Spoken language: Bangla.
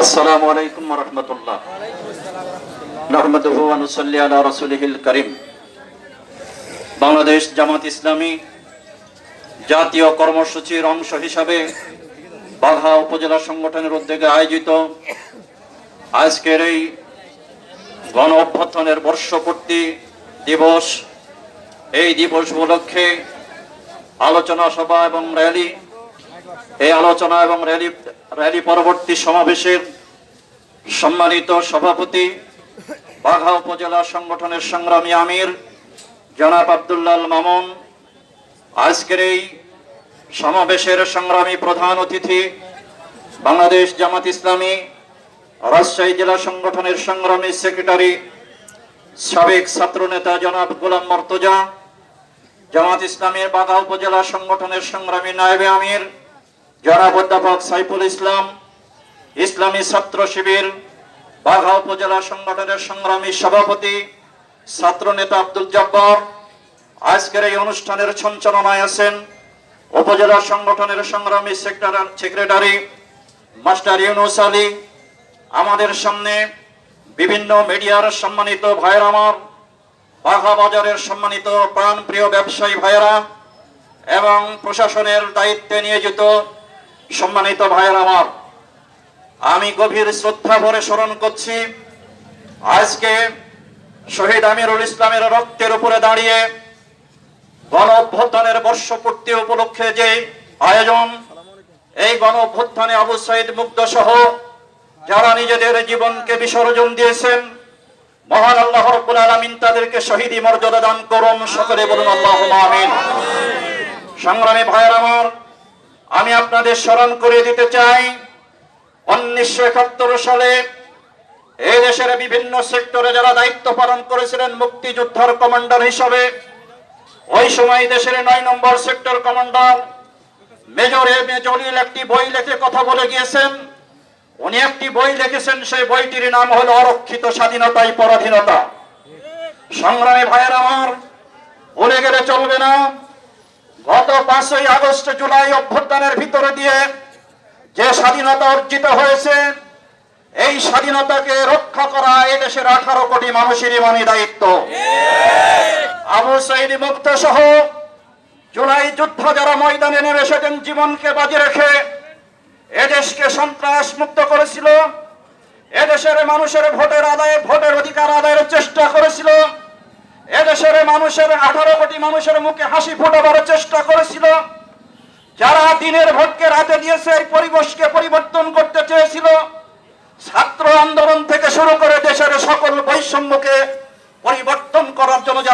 আসসালামু আলাইকুম রহমতুল্লাহ। বাংলাদেশ জামাত ইসলামী জাতীয় কর্মসূচির অংশ হিসাবে বাঘা উপজেলা সংগঠনের উদ্যোগে আয়োজিত আজকের এই গণ অভ্যর্থনের বর্ষপূর্তি দিবস এই দিবস উপলক্ষে আলোচনা সভা এবং র্যালি, এই আলোচনা এবং র্যালি র্যালি পরবর্তী সমাবেশের সম্মানিত সভাপতি, বাঘা উপজেলা সংগঠনের সংগ্রামী আমির জনাব আবদুল্লাল মামুন, আজকের এই সমাবেশের সংগ্রামী প্রধান অতিথি বাংলাদেশ জামাত ইসলামী, রাজশাহী জেলা সংগঠনের সংগ্রামী সেক্রেটারি সাবেক ছাত্রনেতা জনাব গোলাম মর্তজা জামাত ইসলামের বাঘা উপজেলা সংগঠনের সংগ্রামী নায়েবে আমির, জনাব অধ্যাপক সাইফুল ইসলাম, ইসলামী ছাত্র শিবির, বাঘা উপজেলা সংগঠনের সংগ্রামী সভাপতি ছাত্র নেতা আব্দুল জব্বর আজকের এই অনুষ্ঠানের সঞ্চালনায় আছেন উপজেলা সংগঠনের সংগ্রামী সেক্রেটার- মাস্টার ইউনুস আলী। আমাদের সামনে বিভিন্ন মিডিয়ার সম্মানিত ভাইয়ের আমার বাজারের সম্মানিত প্রাণপ্রিয় ব্যবসায়ী ভাইয়েরা এবং প্রশাসনের দায়িত্বে নিয়োজিত সম্মানিত ভাইয়ের আমার, আমি গভীর শ্রদ্ধা ভরে স্মরণ করছি, আজকে শহীদ আমিরুল ইসলামের রক্তের উপরে দাঁড়িয়ে গণ অভ্যুত্থানের বর্ষপূর্তি উপলক্ষে যে আয়োজন, এই গণ অভ্যুত্থানে আবু সাইদ মুগ্ধ সহ যারা নিজেদের জীবনকে বিসর্জন দিয়েছেন মহান আল্লাহ রব্বুল আলামিন তাদেরকে শহীদি মর্যাদা দান করুন, সকলে বলুন আল্লাহ আমিন। সংগ্রামী ভাইয়ের আমার, আমি আপনাদের স্মরণ করে দিতে চাই, উনিশশো একাত্তর সালে এই দেশের বিভিন্ন সেক্টরে যারা দায়িত্ব পালন করেছিলেন মুক্তিযোদ্ধার কমান্ডার হিসাবে, ওই সময় দেশের নয় number sector commander major M A Jalil একটি বই লিখে কথা বলে গিয়েছেন। উনি একটি বই লিখেছেন, সেই বইটির নাম হলো অরক্ষিত স্বাধীনতাই পরাধীনতা। সংগ্রামী ভাইয়ের আমার, ভুলে গেলে চলবে না। গত পাঁচই আগস্ট জুলাই অভ্যুত্থানের ভিতরে দিয়ে যে স্বাধীনতা অর্জিত হয়েছে, এই স্বাধীনতাকে রক্ষা করা এই দেশের আঠারো কোটি মানুষেরই মানে দায়িত্ব। আবু সাইদ মুক্ত সহ জুলাই যুদ্ধ যারা ময়দানে নেমে এসেছেন জীবনকে বাজি রেখে এদেশকে সন্ত্রাস মুক্ত করেছিল, এদেশের মানুষের ভোটের আদায়ে ভোটের অধিকার আদায়ের চেষ্টা করেছিল, এদেশের মানুষের আঠারো কোটি মানুষের মুখে হাসি ফোটাবার চেষ্টা করেছিল, যারা দিনের ভোটকে রাতে দিয়েছে, এই পরিবেশকে পরিবর্তন করতে চেয়েছিল, ছাত্র আন্দোলন থেকে শুরু করে দেশের সকল বৈষম্যকে পরিবর্তন করার জন্য যারা